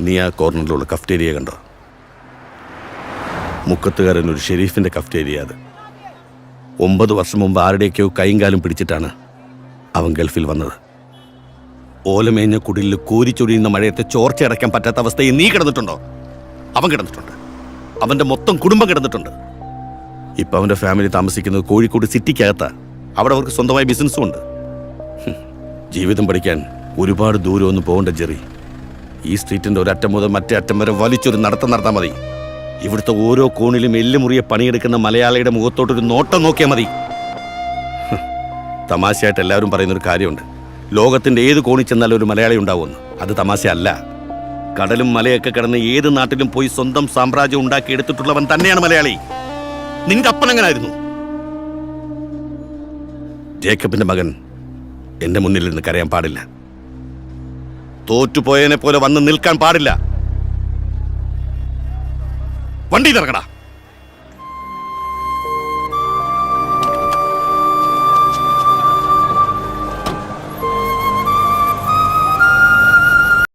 നീ ആ കോർണറിലുള്ള കഫ്റ്റേരിയ കണ്ടോ? മുക്കത്തുകാരൻ ഒരു ഷെരീഫിന്റെ കഫ്റ്റേരിയ അത്. ഒമ്പത് വർഷം മുമ്പ് ആരുടെയൊക്കെയോ കൈയും കാലും പിടിച്ചിട്ടാണ് അവൻ ഗൾഫിൽ വന്നത്. ഓലമേഞ്ഞ കുടിലിൽ കോരിച്ചൊഴിയുന്ന മഴയത്തെ ചോർച്ച അടയ്ക്കാൻ പറ്റാത്ത അവസ്ഥയിൽ നീ കിടന്നിട്ടുണ്ടോ? അവൻ കിടന്നിട്ടുണ്ട്. അവന്റെ മൊത്തം കുടുംബം കിടന്നിട്ടുണ്ട്. ഇപ്പം അവന്റെ ഫാമിലി താമസിക്കുന്നത് കോഴിക്കോട് സിറ്റിക്കകത്താ. അവിടെ അവർക്ക് സ്വന്തമായ ബിസിനസ്സും ഉണ്ട്. ജീവിതം പഠിക്കാൻ ഒരുപാട് ദൂരമൊന്നും പോകണ്ട ജെറി. ഈ സ്ട്രീറ്റിന്റെ ഒരറ്റം മുതൽ മറ്റേ അറ്റം വരെ വലിച്ചൊരു നടത്തം നടത്താൽ മതി. ഇവിടുത്തെ ഓരോ കോണിലും എല്ലുമുറിയെ പണിയെടുക്കുന്ന മലയാളിയുടെ മുഖത്തോട്ടൊരു നോട്ടം നോക്കിയാൽ മതി. തമാശയായിട്ട് എല്ലാവരും പറയുന്നൊരു കാര്യമുണ്ട്. ലോകത്തിന്റെ ഏത് കോണിൽ ചെന്നാലും ഒരു മലയാളി ഉണ്ടാവുമെന്ന്. അത് തമാശയല്ല. കടലും മലയൊക്കെ കടന്ന് ഏത് നാട്ടിലും പോയി സ്വന്തം സാമ്രാജ്യം ഉണ്ടാക്കി എടുത്തിട്ടുള്ളവൻ തന്നെയാണ് മലയാളി. നിന്റെ അപ്പൻ എങ്ങനായിരുന്നു? ജേക്കബിന്റെ മകൻ എന്റെ മുന്നിൽ നിന്ന് കരയാൻ പാടില്ല. തോറ്റുപോയതിനെ പോലെ വന്ന് നിൽക്കാൻ പാടില്ല. വണ്ടി തിറക്കടാ